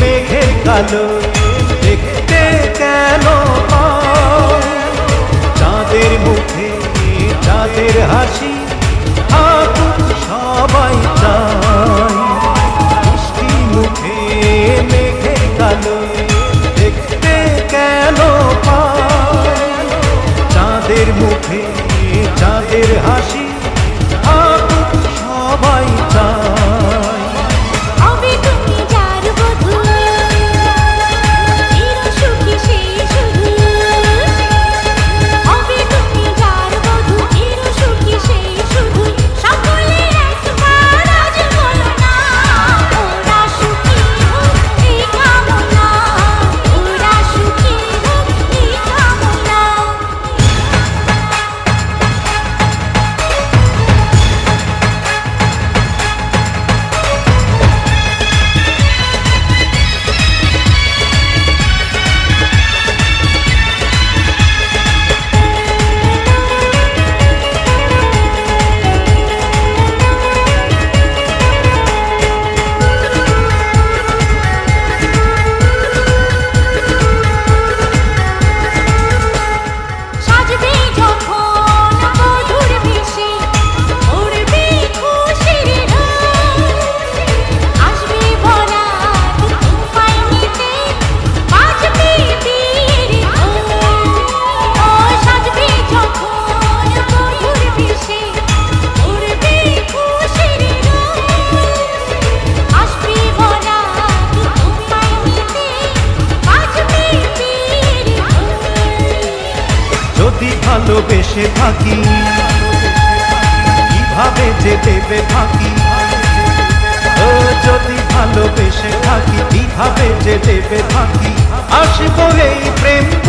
মেঘে কালো দেখতে কেন? চাঁদের মুখে চাঁদের হাসি ভালোবেসে থাকি। কীভাবে যে দেবে থাকি। ও, যদি ভালোবেসে থাকি, কীভাবে যে দেবে থাকি। আসব এই প্রেম